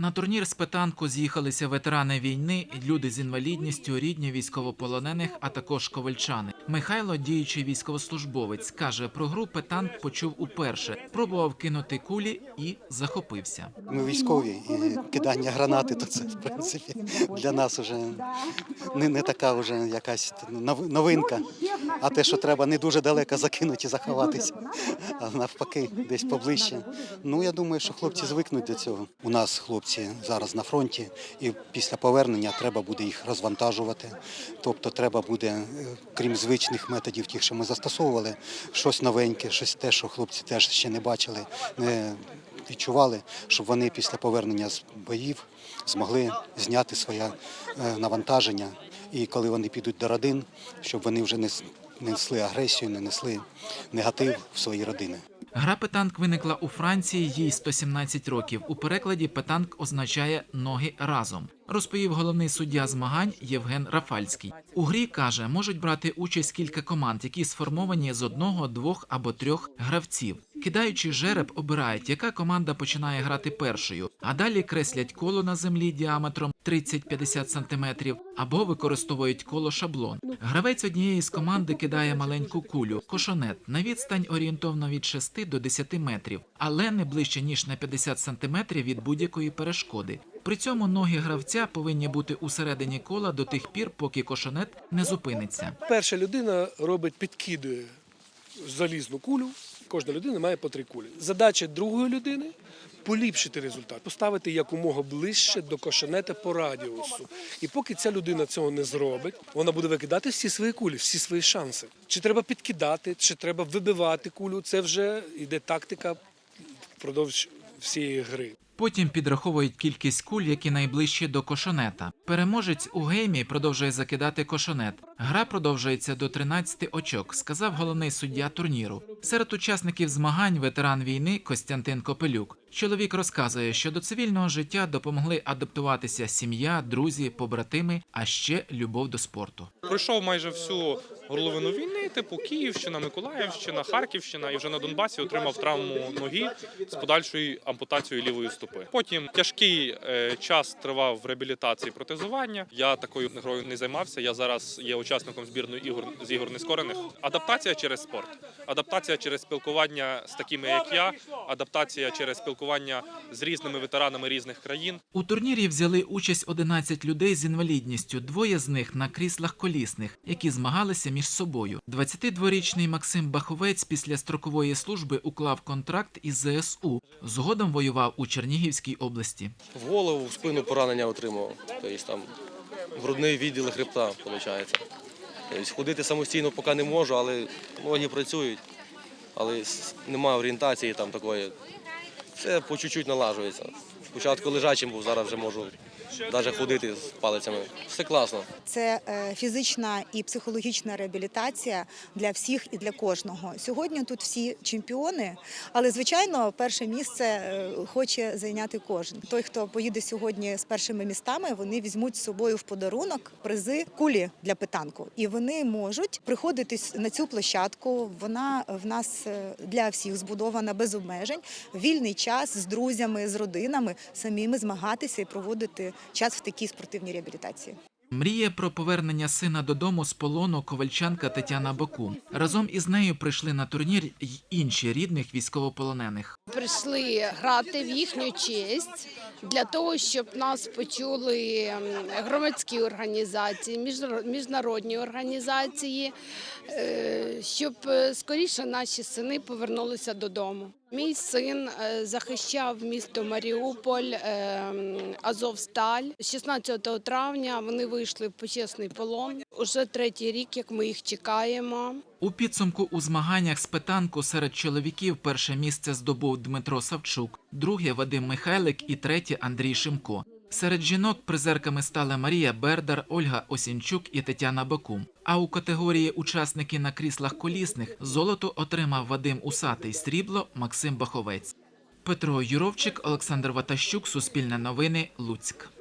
На турнір з петанку з'їхалися ветерани війни, люди з інвалідністю, рідні військовополонених, а також ковальчани. Михайло, діючий військовослужбовець, каже, про гру петанк почув уперше, пробував кинути кулі і захопився. Ми військові і кидання гранати, то це в принципі для нас вже не, не така вже якась нов- новинка. А те, що треба не дуже далеко закинути і заховатися, а навпаки, десь поближче. Ну я думаю, що хлопці звикнуть до цього. У нас хлопці зараз на фронті, і після повернення треба буде їх розвантажувати. Тобто, треба буде, е, крім звичних методів, тих, що ми застосовували, щось новеньке, щось те, що хлопці теж ще не бачили, не відчували, щоб вони після повернення з боїв змогли зняти своє е, навантаження. І коли вони підуть до родин, щоб вони вже не несли агресію, не несли негатив в свої родини. Гра петанк виникла у Франції, їй 117 років. У перекладі петанк означає ноги разом. Розповів головний суддя змагань Євген Рафальський. У грі каже, можуть брати участь кілька команд, які сформовані з одного, двох або трьох гравців. Кидаючи жереб, обирають, яка команда починає грати першою, а далі креслять коло на землі діаметром 30-50 см або використовують коло шаблон. Гравець однієї з команди кидає маленьку кулю, кошонет на відстань орієнтовно від 6 до 10 метрів, але не ближче ніж на 50 см від будь-якої перешкоди. При цьому ноги гравця повинні бути усередині кола до тих пір, поки кошонет не зупиниться. Перша людина робить, підкидує залізну кулю. Кожна людина має по три кулі. Задача другої людини поліпшити результат, поставити якомога ближче до кошенета по радіусу. І поки ця людина цього не зробить, вона буде викидати всі свої кулі, всі свої шанси. Чи треба підкидати, чи треба вибивати кулю. Це вже йде тактика впродовж всієї гри. Потім підраховують кількість куль, які найближчі до кошонета. Переможець у геймі продовжує закидати кошонет. Гра продовжується до 13 очок, сказав головний суддя турніру. Серед учасників змагань ветеран війни Костянтин Копелюк. Чоловік розказує, що до цивільного життя допомогли адаптуватися сім'я, друзі, побратими, а ще любов до спорту. Пройшов майже всю горловину війни, типу Київщина, Миколаївщина, Харківщина, і вже на Донбасі отримав травму ноги з подальшою ампутацією лівої стопи. Потім тяжкий е, час тривав в реабілітації протезування. Я такою грою не займався. Я зараз є учасником збірної ігор з ігор нескорених. Адаптація через спорт, адаптація через спілкування з такими, як я, адаптація через спілкування з різними ветеранами різних країн. У турнірі взяли участь 11 людей з інвалідністю, двоє з них на кріслах колісних, які змагалися між собою. 22-річний Максим Баховець після строкової служби уклав контракт із ЗСУ. Згодом воював у Чернігівській області. В голову, в спину поранення отримував. Тобто там грудний відділ хребта, виходить. Тобто ходити самостійно поки не можу, але ноги працюють, але немає орієнтації там такої. Це по чуть-чуть налажується. Спочатку лежачим був, зараз вже можу навіть ходити з палицями. Все класно. Це е, фізична і психологічна реабілітація для всіх і для кожного. Сьогодні тут всі чемпіони, але звичайно, перше місце е, хоче зайняти кожен. Той, хто поїде сьогодні з першими містами, вони візьмуть з собою в подарунок призи кулі для питанку, і вони можуть приходити на цю площадку. Вона в нас е, для всіх збудована без обмежень. Вільний час з друзями, з родинами, самими змагатися і проводити час в такій спортивній реабілітації. Мріє про повернення сина додому з полону ковальчанка Тетяна Баку. Разом із нею прийшли на турнір й інші рідних військовополонених. прийшли грати в їхню честь для того, щоб нас почули ем, громадські організації, міжнар- міжнародні організації, е, щоб е, скоріше наші сини повернулися додому. Мій син е, захищав місто Маріуполь, ем, Азовсталь. 16 травня вони вийшли в почесний полон. Уже третій рік, як ми їх чекаємо. У підсумку у змаганнях з петанку серед чоловіків перше місце здобув Дмитро Савчук, друге Вадим Михайлик і третє Андрій Шимко. Серед жінок призерками стали Марія Бердар, Ольга Осінчук і Тетяна Бакум. А у категорії учасники на кріслах колісних золото отримав Вадим Усатий, срібло Максим Баховець. Петро Юровчик, Олександр Ватащук, Суспільне новини, Луцьк.